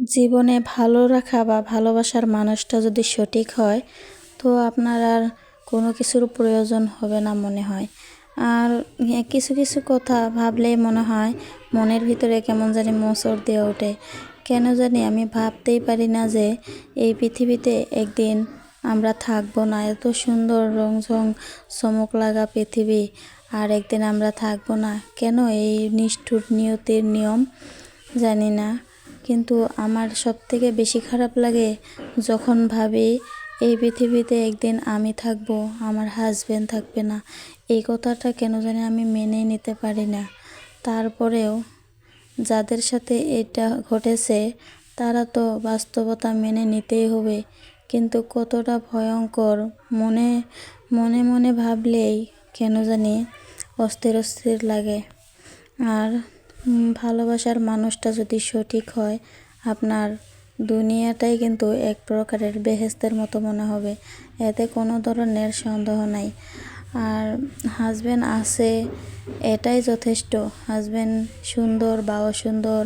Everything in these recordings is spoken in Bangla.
জীবনে ভালো রাখা বা ভালোবাসার মানুষটা যদি সঠিক হয়, তো আপনার আর কোনো কিছুর প্রয়োজন হবে না মনে হয়। আর কিছু কিছু কথা ভাবলেই মনে হয় মনের ভিতরে কেমন জানি মোচড় দিয়ে ওঠে। কেন জানি আমি ভাবতেই পারি না যে এই পৃথিবীতে একদিন আমরা থাকব না। এত সুন্দর রংঝং, চমক লাগা পৃথিবী আর একদিন আমরা থাকব না। কেন এই নিষ্ঠুর নিয়তির নিয়ম? জানি না। কিন্তু আমার সব থেকে বেশি খারাপ লাগে যখন ভাবি, এই পৃথিবীতে একদিন আমি থাকব, আমার হাজব্যান্ড থাকবে না। এই কথাটা কেন জানি আমি মেনে নিতে পারি না। তারপরেও যাদের সাথে এটা ঘটেছে, তারা তো বাস্তবতা মেনে নিতেই হবে। কিন্তু কতটা ভয়ঙ্কর মনে মনে মনে ভাবলেই কেন জানি অস্থির অস্থির লাগে। আর ভালোবাসার মানুষটা যদি সঠিক হয়, আপনার দুনিয়াটাই কিন্তু এক প্রকারের বেহেস্তের মতো মনে হবে। এতে কোনো ধরনের সন্দেহ নাই। আর হাজব্যান্ড আছে, এটাই যথেষ্ট। হাজব্যান্ড সুন্দর বা অসুন্দর,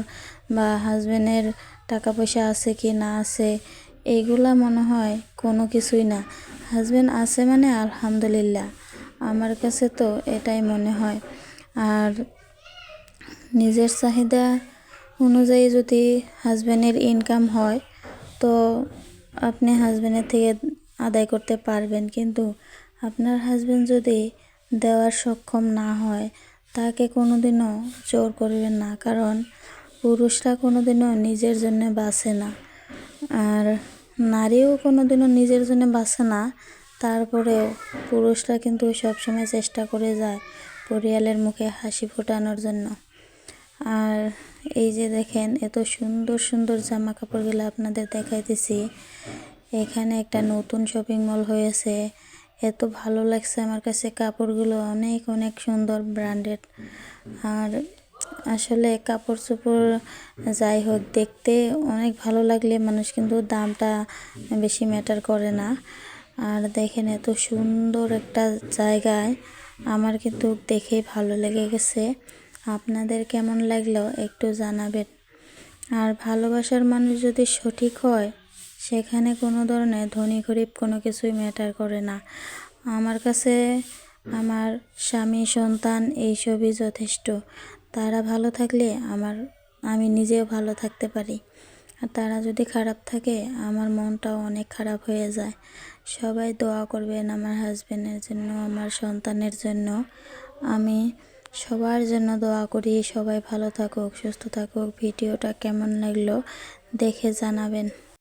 বা হাজব্যান্ডের টাকা পয়সা আছে কি না আছে এইগুলা মনে হয় কোনো কিছুই না। হাজব্যান্ড আছে মানে আলহামদুলিল্লাহ। আমার কাছে তো এটাই মনে হয়। আর নিজের চাহিদা অনুযায়ী যদি হাজব্যান্ডের ইনকাম হয়, তো আপনি হাজব্যান্ডের থেকে আদায় করতে পারবেন। কিন্তু আপনার হাজব্যান্ড যদি দেওয়ার সক্ষম না হয়, তাকে কোনো দিনও জোর করবেন না। কারণ পুরুষরা কোনো দিনও নিজের জন্য বাঁচে না। আর নারীও কোনো দিনও নিজের জন্য বাঁচে না। তারপরেও পুরুষরা কিন্তু সবসময় চেষ্টা করে যায় পরিয়ালের মুখে হাসি ফোটানোর জন্য। আর এই যে দেখেন, এত সুন্দর সুন্দর জামা কাপড়গুলো আপনাদের দেখাইতেছি। এখানে একটা নতুন শপিং মল হয়েছে। এত ভালো লাগছে আমার কাছে, কাপড়গুলো অনেক অনেক সুন্দর ব্র্যান্ডেড আর আসলে কাপড় চোপড় যাই হোক, দেখতে অনেক ভালো লাগলে মানুষ কিন্তু দামটা বেশি ম্যাটার করে না। আর দেখেন, এত সুন্দর একটা জায়গায় আমার কিন্তু দেখেই ভালো লেগে গেছে। আপনাদের কেমন লাগল একটু জানাবেন। আর ভালোবাসার মানুষ যদি সঠিক হয়, সেখানে কোনো ধরনের ধনী গরিব কোনো কিছুই ম্যাটার করে না। আমার কাছে আমার স্বামী, সন্তান এইসবই যথেষ্ট। তারা ভালো থাকলে আমার, আমি নিজেও ভালো থাকতে পারি। আর তারা যদি খারাপ থাকে, আমার মনটাও অনেক খারাপ হয়ে যায়। সবাই দোয়া করবেন আমার হাজব্যান্ডের জন্য, আমার সন্তানের জন্য। আমি সবার জন্য দোয়া করি সবাই ভালো থাকুক সুস্থ থাকুক। ভিডিওটা কেমন লাগল দেখে জানাবেন।